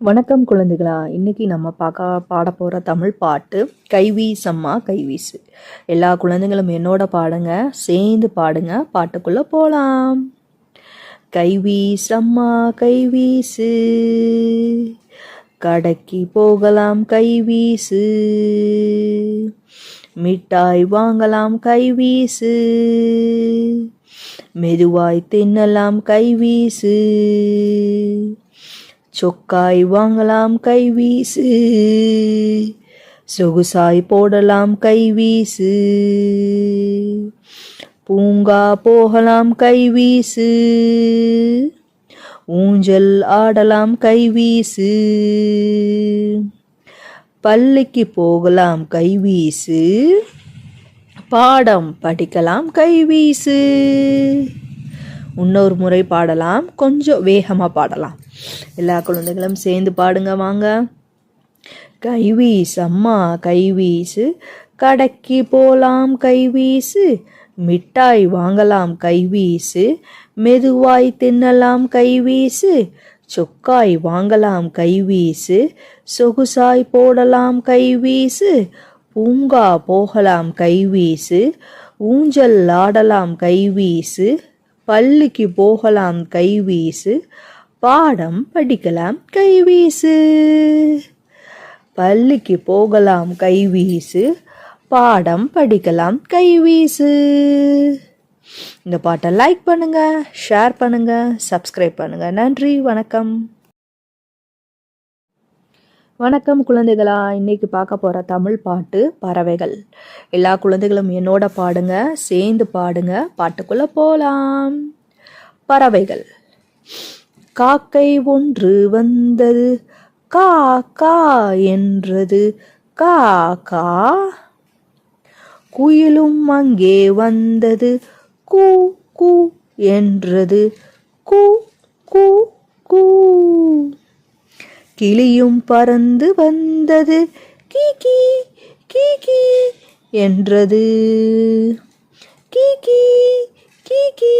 வணக்கம் குழந்தைகளா. இன்றைக்கி நம்ம பார்க்க பாட போகிற தமிழ் பாட்டு கைவீசம்மா கைவீசு எல்லா குழந்தைகளும் என்னோட பாடுங்க சேர்ந்து பாடுங்க பாட்டுக்குள்ளே போகலாம் கைவீசம்மா கைவீசு கடைக்கு போகலாம் கைவீசு மிட்டாய் வாங்கலாம் கைவீசு மெதுவாய் தின்னலாம் கைவீசு சொக்காய் வாங்கலாம் கைவீசு சொகுசாய் போடலாம் கைவீசு பூங்கா போகலாம் கைவீசு ஊஞ்சல் ஆடலாம் கைவீசு பள்ளிக்கு போகலாம் கைவீசு பாடம் படிக்கலாம் கைவீசு இன்னொரு முறை பாடலாம் கொஞ்சம் வேகமாக பாடலாம். எல்லா குழந்தைகளும் சேர்ந்து பாடுங்க வாங்க. கைவீஸ் அம்மா கைவீசு. கடைக்கு போலாம் கைவீசு. மிட்டாய் வாங்கலாம் கைவீசு. மெதுவாய் தின்னலாம் கைவீசு. சொக்காய் வாங்கலாம் கைவீசு. சொகுசாய் போடலாம் கைவீசு. பூங்கா போகலாம் கைவீசு. ஊஞ்சல் ஆடலாம் கைவீசு. பள்ளிக்கு போகலாம் கைவீசு. பாடம் படிக்கலாம் கைவீசு பள்ளிக்கு போகலாம் கைவீசு பாடம் படிக்கலாம் கைவீசு இந்த பாட்டை லைக் பண்ணுங்க ஷேர் பண்ணுங்க சப்ஸ்கிரைப் பண்ணுங்க. நன்றி வணக்கம். வணக்கம் குழந்தைகளா. இன்னைக்கு பார்க்க போகிற தமிழ் பாட்டு பறவைகள். எல்லா குழந்தைகளும் என்னோட பாடுங்க சேர்ந்து பாடுங்க பாட்டுக்குள்ளே போகலாம் பறவைகள். காக்கை ஒன்று வந்தது. கா கா என்றது. கா கா குயிலும் அங்கே வந்தது. கூ கூ என்றது. கூ கூ கூ. கிளியும் பறந்து வந்தது. கீ கீ கீ கீ என்றது. கீ கீ கீ கீ.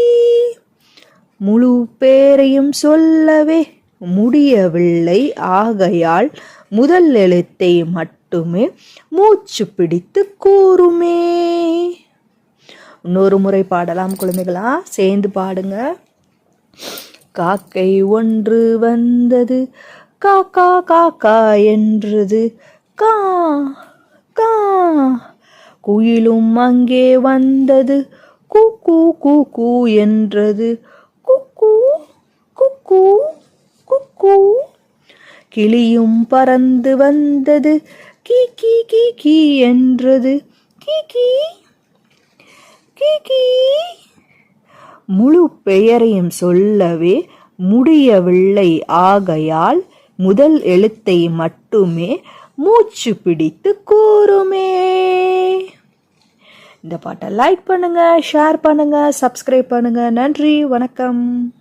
முழு பேரையும் சொல்லவே முடியவில்லை. ஆகையால் முதல் எழுத்தை மட்டுமே மூச்சு பிடித்து கூறுமே. இன்னொரு முறை பாடலாம் குழந்தைகளா. சேர்ந்து பாடுங்க. காக்கை ஒன்று வந்தது. காக்கா காக்கா என்றது. கா கா. குயிலும் அங்கே வந்தது. கூ கூ கூ கூ என்றது. குக்கூ குக்கூ. கிளியும் பறந்து வந்தது. கீ கீ கீ கீ என்றது. கீ கீ. கீ கீ. முழு பெயரையும் சொல்லவே முடியவில்லை. ஆகையால் முதல் எழுத்தை மட்டுமே மூச்சு பிடித்து கூறுமே. இந்த பாட்டை லைக் பண்ணுங்க ஷேர் பண்ணுங்க சப்ஸ்கிரைப் பண்ணுங்க. நன்றி வணக்கம்.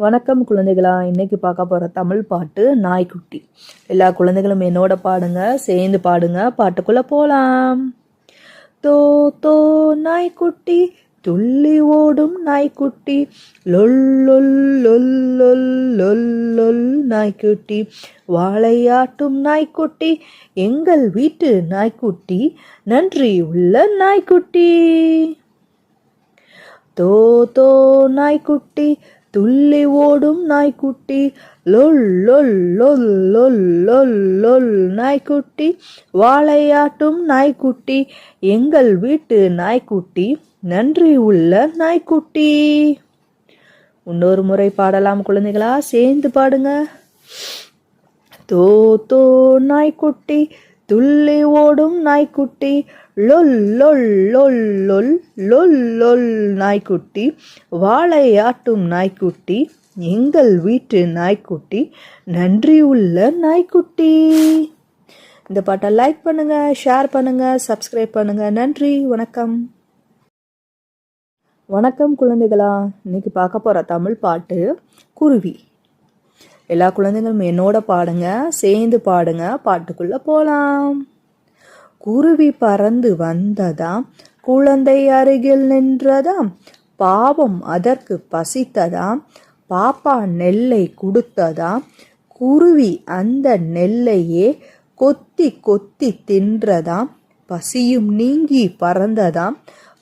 வணக்கம் குழந்தைகளா. இன்னைக்கு பார்க்க போகிற தமிழ் பாட்டு நாய்க்குட்டி. எல்லா குழந்தைகளும் என்னோட பாடுங்க சேர்ந்து பாடுங்க. பாட்டுக்குள்ளே போகலாம் தோ தோ நாய்க்குட்டி துள்ளி ஓடும் நாய்க்குட்டி. லொல் லொல் லொல் லொல் லொல் லொல் நாய்க்குட்டி. வாழையாட்டும் நாய்க்குட்டி எங்கள் வீட்டு நாய்க்குட்டி. நன்றி உள்ள நாய்க்குட்டி. தோ தோ நாய்க்குட்டி துள்ளி ஓடும் நாய்க்குட்டி. லொல் லொல் லொல் லொல் லொல் லொல் நாய்க்குட்டி. வாழையாட்டும் நாய்க்குட்டி. எங்கள் வீட்டு நாய்க்குட்டி நன்றி உள்ள நாய்க்குட்டி. இன்னொரு முறை பாடலாம் குழந்தைகளா சேர்ந்து பாடுங்க. தோ தோ நாய்க்குட்டி. துள்ளி ஓடும் நாய்க்குட்டி. லொல் லொல் லொல் லொல் லொல் லொல் நாய்க்குட்டி வாழையாட்டும் நாய்க்குட்டி எங்கள் வீட்டு நாய்க்குட்டி நன்றி உள்ள நாய்க்குட்டி. இந்த பாட்டை லைக் பண்ணுங்க ஷேர் பண்ணுங்க சப்ஸ்கிரைப் பண்ணுங்க. நன்றி வணக்கம். வணக்கம் குழந்தைகளா இன்னைக்கு பார்க்க போகிற தமிழ் பாட்டு குருவி. எல்லா குழந்தைங்களும் என்னோட பாடுங்க சேர்ந்து பாடுங்க பாட்டுக்குள்ளே போகலாம் குருவி பறந்து வந்ததாம். குழந்தை அருகில் நின்றதாம். பாவம் அதற்கு பசித்ததாம். பாப்பா நெல்லை கொடுத்ததாம். குருவி அந்த நெல்லையே கொத்தி கொத்தி தின்றதாம். பசியும் நீங்கி பறந்ததாம்.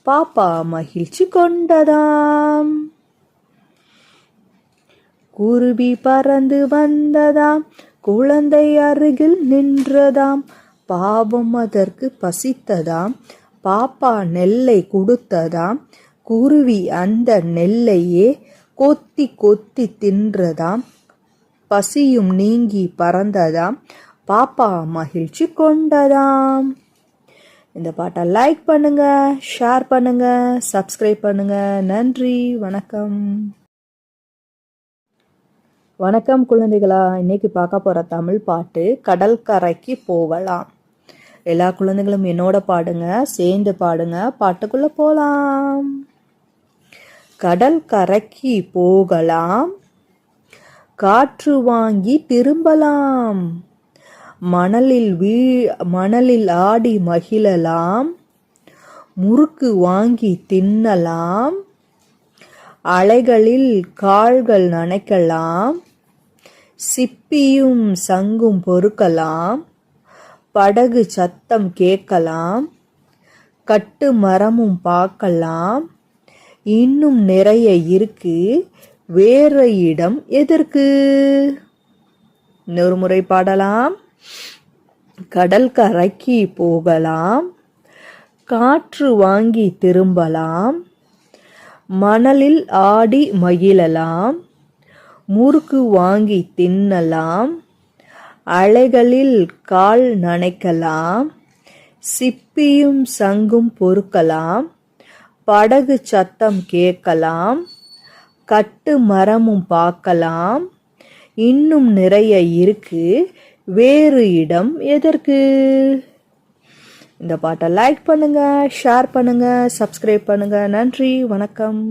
பாப்பா மகிழ்ச்சி கொண்டதாம். குருவி பறந்து வந்ததாம். குழந்தை அருகில் நின்றதாம். பாவம் அதற்கு பசித்ததாம். பாப்பா நெல்லை கொடுத்ததாம். குருவி அந்த நெல்லையே கொத்தி கொத்தி தின்றதாம். பசியும் நீங்கி பறந்ததாம். பாப்பா மகிழ்ச்சி கொண்டதாம். இந்த பாட்டை லைக் பண்ணுங்க ஷேர் பண்ணுங்க சப்ஸ்கிரைப் பண்ணுங்க. நன்றி வணக்கம். வணக்கம் குழந்தைகளா இன்னைக்கு பார்க்க போற தமிழ் பாட்டு கடற்கரைக்கு போகலாம். எல்லா குழந்தைகளும் என்னோட பாடுங்க சேர்ந்து பாடுங்க பாட்டுக்குள்ள போகலாம் கடல் கரைக்கு போகலாம். காற்று வாங்கி திரும்பலாம். மணலில் வீ மணலில் ஆடி மகிழலாம். முறுக்கு வாங்கி தின்னலாம். அலைகளில் கால்கள் நனைக்கலாம். சிப்பியும் சங்கும் பொறுக்கலாம். படகு சத்தம் கேட்கலாம். கட்டு மரமும் பார்க்கலாம். இன்னும் நிறைய இருக்கு. வேற இடம் எதற்கு? இன்னொரு முறை பாடலாம். கடல் கரைக்கு போகலாம். காற்று வாங்கி திரும்பலாம். மணலில் ஆடி மகிழலாம். முறுக்கு வாங்கி தின்னலாம். அலைகளில் கால் நனைக்கலாம் சிப்பியும் சங்கும் பொறுக்கலாம் படகு சத்தம் கேட்கலாம் கட்டு மரமும் பார்க்கலாம். இன்னும் நிறைய இருக்கு. வேறு இடம் எதற்கு? இந்த பாட்டை லைக் பண்ணுங்கள் ஷேர் பண்ணுங்கள் சப்ஸ்கிரைப் பண்ணுங்கள் நன்றி வணக்கம்.